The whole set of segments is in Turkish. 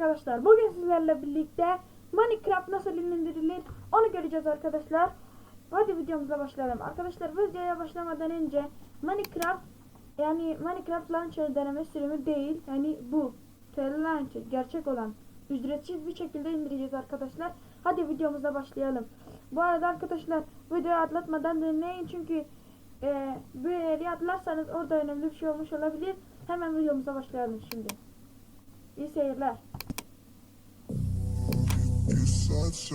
arkadaşlar. Bugün sizlerle birlikte Minecraft nasıl indirilir onu göreceğiz arkadaşlar. Hadi videomuza başlayalım. Arkadaşlar videoya başlamadan önce Minecraft yani Minecraft Launcher deneme sürümü değil. Yani bu TL Launcher gerçek olan ücretsiz bir şekilde indireceğiz arkadaşlar. Hadi videomuza başlayalım. Bu arada arkadaşlar videoyu atlatmadan dinleyin çünkü e, bir yeri atlarsanız orada önemli bir şey olmuş olabilir. Hemen videomuza başlayalım şimdi. İyi seyirler. Such.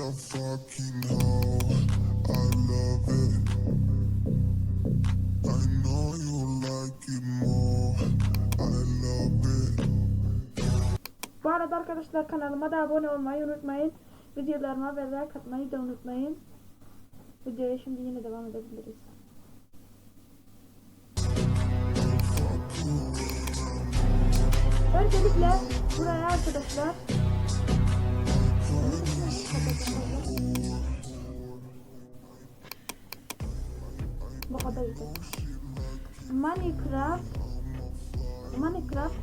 Bu arada arkadaşlar kanalıma da abone olmayı unutmayın. Videolarıma ve like atmayı da unutmayın. Videoya şimdi yine devam edebiliriz. Öncelikle buraya arkadaşlar Bu kadar yeter. Minecraft Minecraft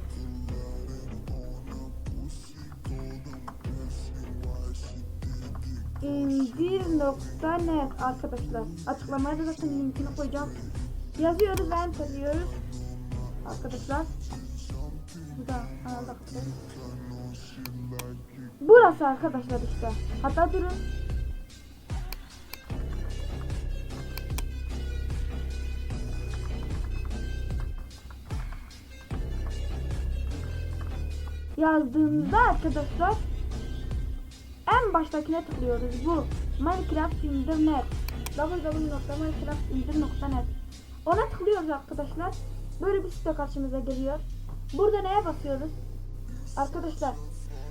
indir.net arkadaşlar. Açıklamaya da zaten linkini koyacağım. Yazıyoruz ve enter. Arkadaşlar. Bu da kapatayım. Burası arkadaşlar işte. Hatta durun. Yazdığımızda arkadaşlar en baştakine tıklıyoruz. Bu Minecraft internet www.minecraftindir.net Ona tıklıyoruz arkadaşlar. Böyle bir site karşımıza geliyor. Burada neye basıyoruz? Arkadaşlar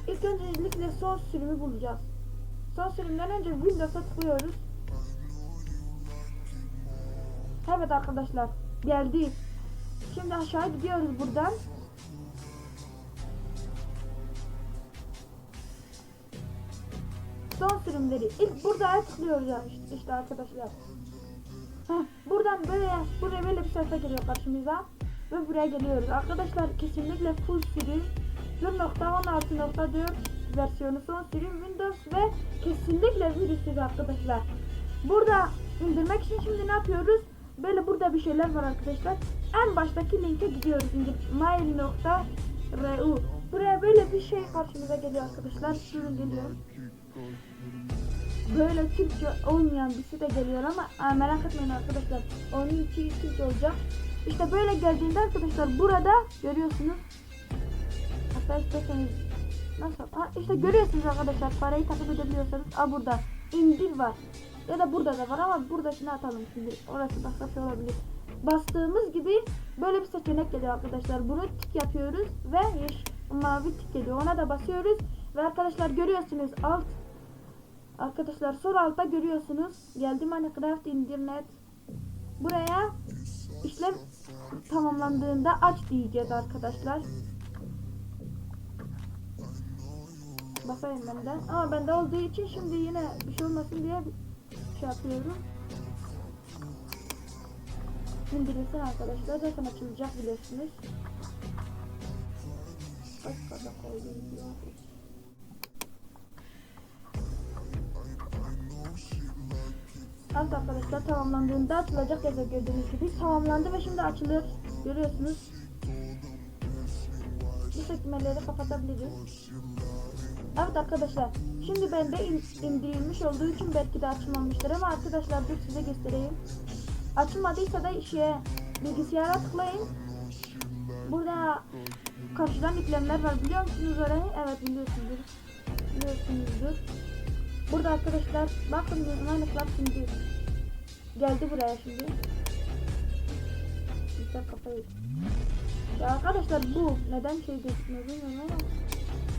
ilk öncelikle son sürümü bulacağız. Son sürümden önce Windows'a tıklıyoruz. Evet arkadaşlar geldi. Şimdi aşağı gidiyoruz buradan. Son sürümleri. İlk burada tıklıyoruz işte, işte arkadaşlar. Heh, buradan böyle buraya böyle bir sayfa geliyor karşımıza ve buraya geliyoruz. Arkadaşlar kesinlikle full sürüm 1.16.4 versiyonu son sürüm Windows ve kesinlikle virüsüz arkadaşlar. Burada indirmek için şimdi ne yapıyoruz? Böyle burada bir şeyler var arkadaşlar. En baştaki linke gidiyoruz. Mail.ru Buraya böyle bir şey karşımıza geliyor arkadaşlar. Şurada geliyor böyle Türkçe olmayan bir site geliyor ama aa, merak etmeyin arkadaşlar. Onun için Türkçe olacak. İşte böyle geldiğinde arkadaşlar burada görüyorsunuz. Hatta nasıl? Ha, işte görüyorsunuz arkadaşlar parayı takip edebiliyorsanız. Aa burada indir var. Ya da burada da var ama buradakini atalım şimdi. Orası başka şey olabilir. Bastığımız gibi böyle bir seçenek geliyor arkadaşlar. Bunu tik yapıyoruz ve yeş mavi tik geliyor. Ona da basıyoruz ve arkadaşlar görüyorsunuz alt Arkadaşlar sol altta görüyorsunuz. Geldi Minecraft internet. Buraya işlem tamamlandığında aç diyeceğiz arkadaşlar. Basayım ben de. Ama bende olduğu için şimdi yine bir şey olmasın diye şey yapıyorum. İndirilsin arkadaşlar. Zaten açılacak biliyorsunuz. Kaç. Evet arkadaşlar tamamlandığında açılacak yazıyor gördüğünüz gibi. Tamamlandı ve şimdi açılır. Görüyorsunuz. Sekmeleri kapatabiliriz. Evet arkadaşlar. Şimdi bende in- indirilmiş olduğu için belki de açılmamıştır ama arkadaşlar dur size göstereyim. Açılmadıysa da şeye bilgisayara tıklayın. Burada karşıdan yüklemler var biliyor musunuz orayı? Evet biliyorsunuzdur. Biliyorsunuzdur. Burada arkadaşlar bakın Minecraft şimdi geldi buraya şimdi. Güzel kafayı. Ya arkadaşlar bu neden şey gözükmüyor bilmiyorum ama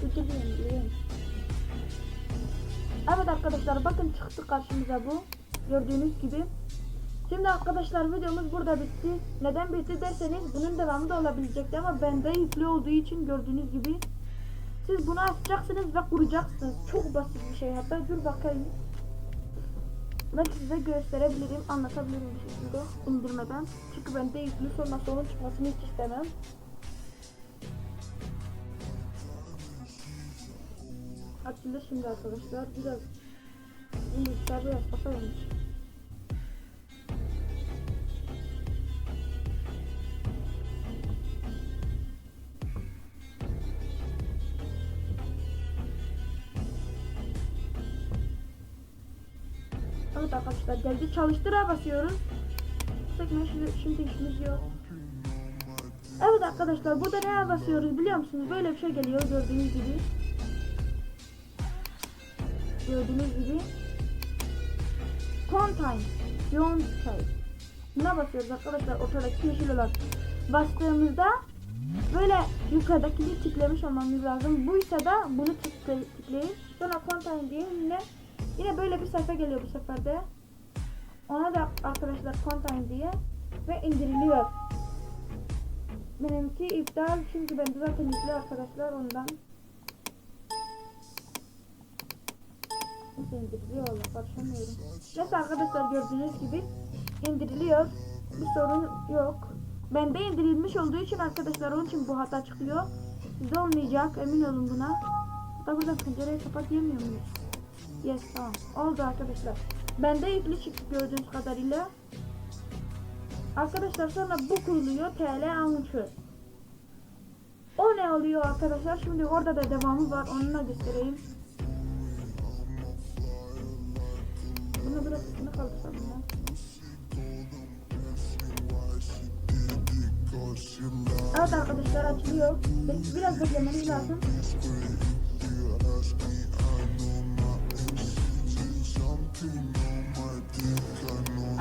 üzülüyorum diyeyim. Evet arkadaşlar bakın çıktı karşımıza bu. Gördüğünüz gibi. Şimdi arkadaşlar videomuz burada bitti. Neden bitti derseniz bunun devamı da olabilecekti ama bende yüklü olduğu için gördüğünüz gibi siz bunu açacaksınız ve kuracaksınız. Çok basit bir şey. Hatta dur bakayım. Ben size gösterebilirim, anlatabilirim bir şekilde indirmeden. Çünkü bende yüklü sonra sorun çıkmasını hiç istemem. Açıldı şimdi arkadaşlar. Biraz bilgisayar biraz kafaymış. Evet arkadaşlar geldi çalıştıra basıyoruz. Sekme şimdi, işimiz yok. Evet arkadaşlar burada neye basıyoruz biliyor musunuz? Böyle bir şey geliyor gördüğünüz gibi. Gördüğünüz gibi. Content. Beyond Skype. Buna basıyoruz arkadaşlar ortadaki yeşil olan. Bastığımızda böyle yukarıdakini tıklamış olmamız lazım. Buysa da bunu tıkla, tıklayın. Sonra content diye yine yine böyle bir sayfa geliyor bu sefer de. Ona da arkadaşlar content diye ve indiriliyor. Benimki iptal çünkü bende zaten yüklü arkadaşlar ondan. Nasıl indiriliyor valla karışamıyorum. Neyse arkadaşlar gördüğünüz gibi indiriliyor. Bir sorun yok. Bende indirilmiş olduğu için arkadaşlar onun için bu hata çıkıyor. Sizde olmayacak emin olun buna. Da buradan pencereyi kapat diyemiyor muyuz? Yes tamam. Oldu arkadaşlar. Bende yüklü çıktı gördüğünüz kadarıyla. Arkadaşlar sonra bu kuruluyor TL ançı. O ne oluyor arkadaşlar? Şimdi orada da devamı var. Onu da göstereyim. Bunu biraz üstüne kaldırsam love Evet arkadaşlar açılıyor. Biraz beklemeniz lazım.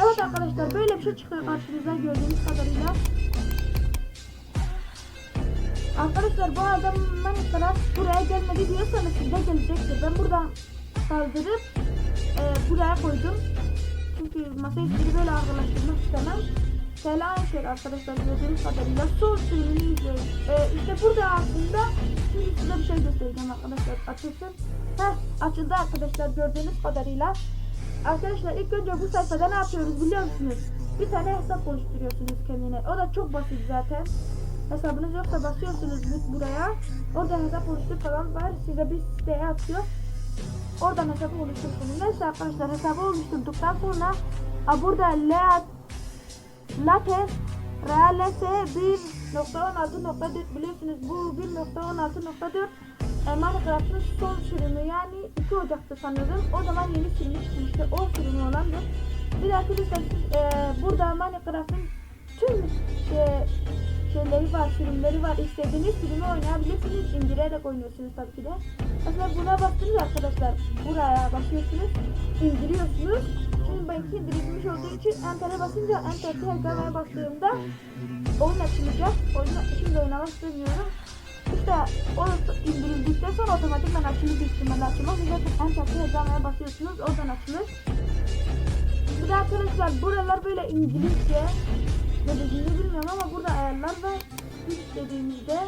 Evet arkadaşlar böyle bir şey çıkıyor karşınıza gördüğünüz kadarıyla. Arkadaşlar bu arada Minecraft buraya gelmedi diyorsanız size gelecektir. Ben buradan kaldırıp e, buraya koydum. Çünkü masaüstünü böyle ağırlaştırmak istemem. Selam şey arkadaşlar gördüğünüz kadarıyla son sürümünü izliyoruz. E, işte burada aslında şimdi size bir şey göstereceğim arkadaşlar. Açılsın. Heh açıldı arkadaşlar gördüğünüz kadarıyla. Arkadaşlar ilk önce bu sayfada ne yapıyoruz biliyor musunuz? Bir tane hesap oluşturuyorsunuz kendine. O da çok basit zaten. Hesabınız yoksa basıyorsunuz bu- buraya. Orada hesap oluştur falan var. Size bir siteye atıyor. Oradan hesabı oluşturursunuz. Neyse arkadaşlar hesabı oluşturduktan sonra a, burada la, Lattes Reales 1.16.4 biliyorsunuz bu 1.16.4 e, Minecraft'ın son sürümü yani 2 Ocak'ta sanırım. O zaman yeni sürümü çıkmıştı. O sürümü olandır. Bir de arkadaşlar siz e, burada Minecraft'ın tüm e, şeyleri var, sürümleri var. İstediğiniz sürümü oynayabilirsiniz. İndirerek oynuyorsunuz tabii ki de. Mesela buna bastınız arkadaşlar. Buraya basıyorsunuz. indiriyorsunuz. Şimdi benimki indirilmiş olduğu için enter'e basınca enter tekrarlamaya bastığımda oyun açılacak. Oyunu şimdi oynamak istemiyorum. İşte o indirildikten sonra otomatikman açılır bir ihtimalle açılmaz. Zaten enter tekrarlamaya basıyorsunuz. Oradan açılır. Bir arkadaşlar buralar böyle İngilizce ne dediğini bilmiyorum ama burada ayarlar var. Biz dediğimizde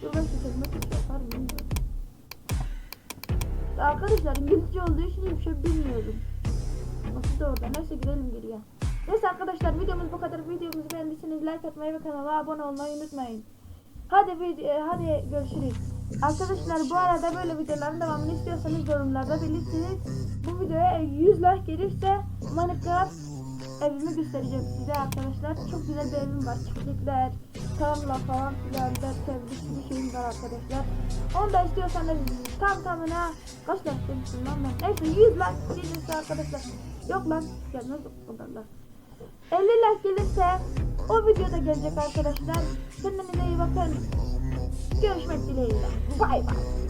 seçime Türkçe yapar bilmiyorum. Arkadaşlar İngilizce olduğu için hiçbir şey bilmiyorum. Nasıl da orada. Neyse gidelim geriye. Neyse arkadaşlar videomuz bu kadar. Videomuzu beğendiyseniz like atmayı ve kanala abone olmayı unutmayın. Hadi video, hadi görüşürüz. Arkadaşlar bu arada böyle videoların devamını istiyorsanız yorumlarda belirtiniz. Bu videoya 100 like gelirse Minecraft evimi göstereceğim size arkadaşlar. Çok güzel bir evim var. Çiftlikler, tarla falan filan derken bir şeyim var arkadaşlar. Onu da istiyorsanız tam tamına kaç like demiştim lan ben. Neyse 100 like gelirse arkadaşlar. Yok lan gelmez o kadar like. 50 like gelirse o videoda gelecek arkadaşlar. Kendinize iyi bakın. Görüşmek dileğiyle. Bay bay.